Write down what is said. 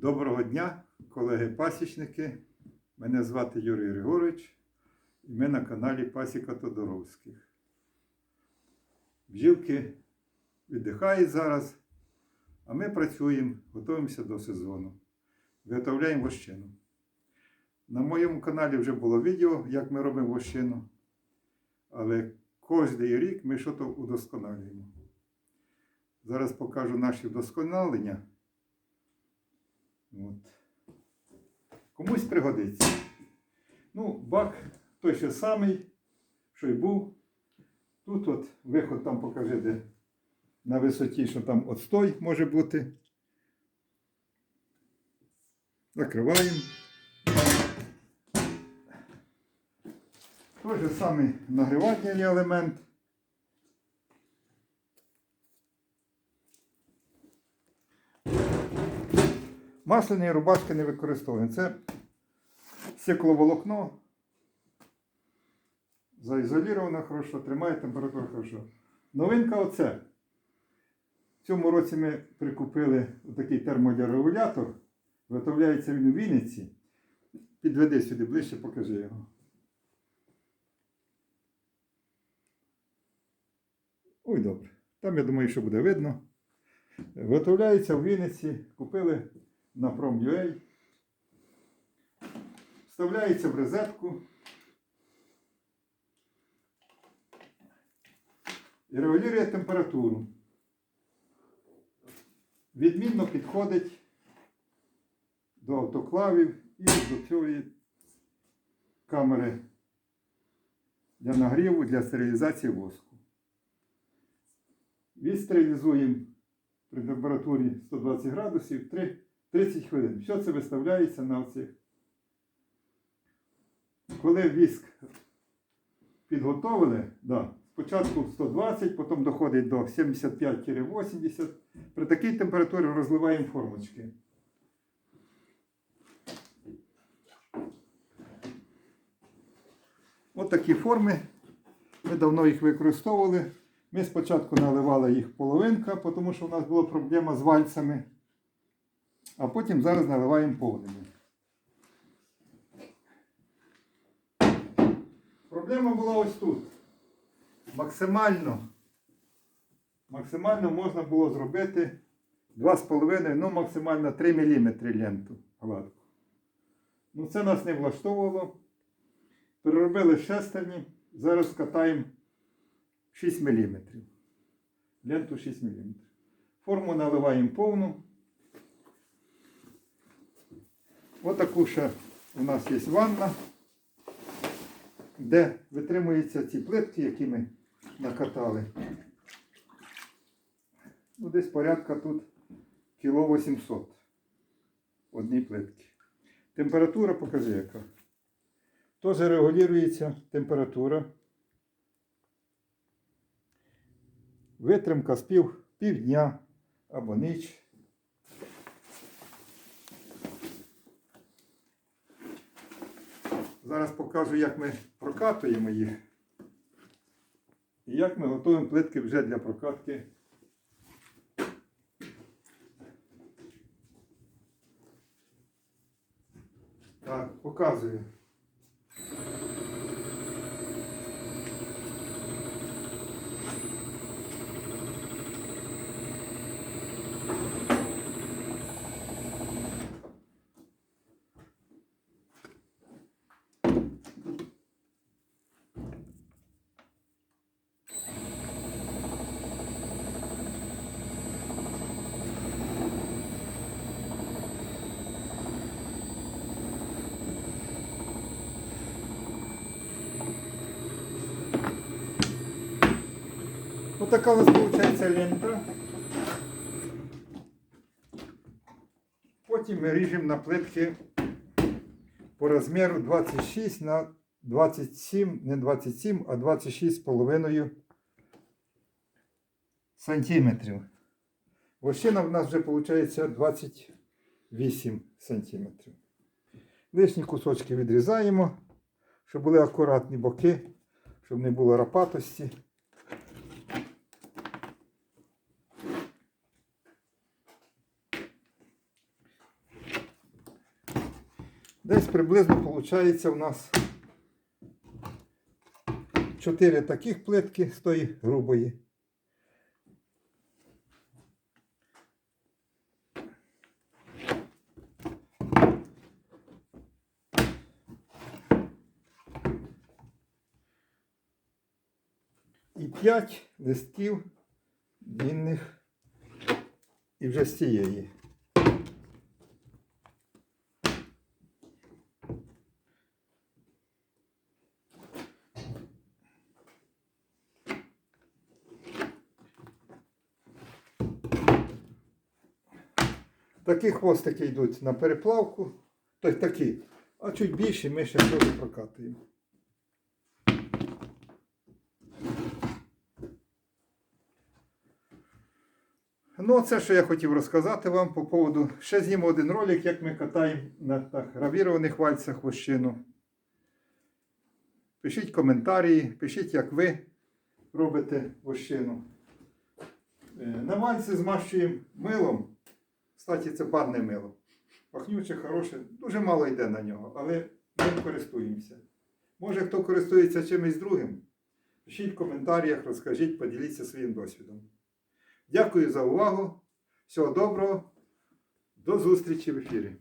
Доброго дня, колеги-пасічники. Мене звати Юрій Григорович і ми на каналі Пасіка Тодоровських. Бджілки віддихають зараз, а ми працюємо, готуємося до сезону. Виготовляємо вощину. На моєму каналі вже було відео, як ми робимо вощину. Але кожен рік ми щось удосконалюємо. Зараз покажу наші вдосконалення. От. Комусь пригодиться. Ну, бак той що самий, що й був. Тут от виход там покажи, де на висоті, що там отстой може бути. Закриваємо. Той же самий нагрівательний елемент. Масляні рубашки не використовуємо. Це стекловолокно. Заізоліровано хорошо, тримає температуру хорошо. Новинка оце. В цьому році ми прикупили такий терморегулятор. Виготовляється він у Вінниці. Підведи сюди ближче, покажи його. Ой, добре. Там, я думаю, що буде видно. Виготовляється в Вінниці. Купили на Prom.ua. Вставляється в розетку. І регулює температуру. Відмінно підходить до автоклавів і до цієї камери для нагріву, для стерилізації воску. Відстерилізуємо при температурі 120 градусів 3 30 хвилин. Все це виставляється на оцих. Коли віск підготовили, да, спочатку 120, потім доходить до 75-80. При такій температурі розливаємо формочки. Ось такі форми. Ми давно їх використовували. Ми спочатку наливали їх половинка, тому що у нас була проблема з вальцями. А потім зараз наливаємо повними. Проблема була ось тут. Максимально, максимально можна було зробити 2,5, ну максимально 3 мм ленту гладку. Ну це нас не влаштовувало. Переробили шестерні, зараз катаємо 6 мм. Ленту 6 мм. Форму наливаємо повну. Ось таку ще у нас є ванна, де витримуються ці плитки, які ми накатали. Ну, десь порядка тут кіло 800 одній плитки. Температура покажи яка. Теж регулюється температура. Витримка з пів, півдня або ніч. Зараз покажу, як ми прокатуємо їх. І як ми готуємо плитки вже для прокатки. Так, показую. Вот такая у нас получается лента. Потім ми ріжемо на плитки по розміру 26 на 27, не 27, а 26,5 сантиметрів. Вощина в нас вже виходить 28 сантиметрів. Лишні кусочки відрізаємо, щоб були акуратні боки, щоб не було рапатості. Десь приблизно виходить у нас 4 таких плитки з тої грубої. І 5 листків длинних і вже з цієї. Такі хвостики йдуть на переплавку, тобто такі, а чуть більші ми ще теж прокатуємо. Ну, це, що я хотів розказати вам по поводу. Ще зніму один ролик, як ми катаємо на так, гравірованих вальцях вощину. Пишіть коментарі, пишіть, як ви робите вощину. Е, На вальці змащуємо милом. Кстати, це банне мило. Пахнюче, хороше, дуже мало йде на нього, але ми користуємося. Може, хто користується чимось другим? Пишіть в коментарях, розкажіть, поділіться своїм досвідом. Дякую за увагу. Всього доброго. До зустрічі в ефірі.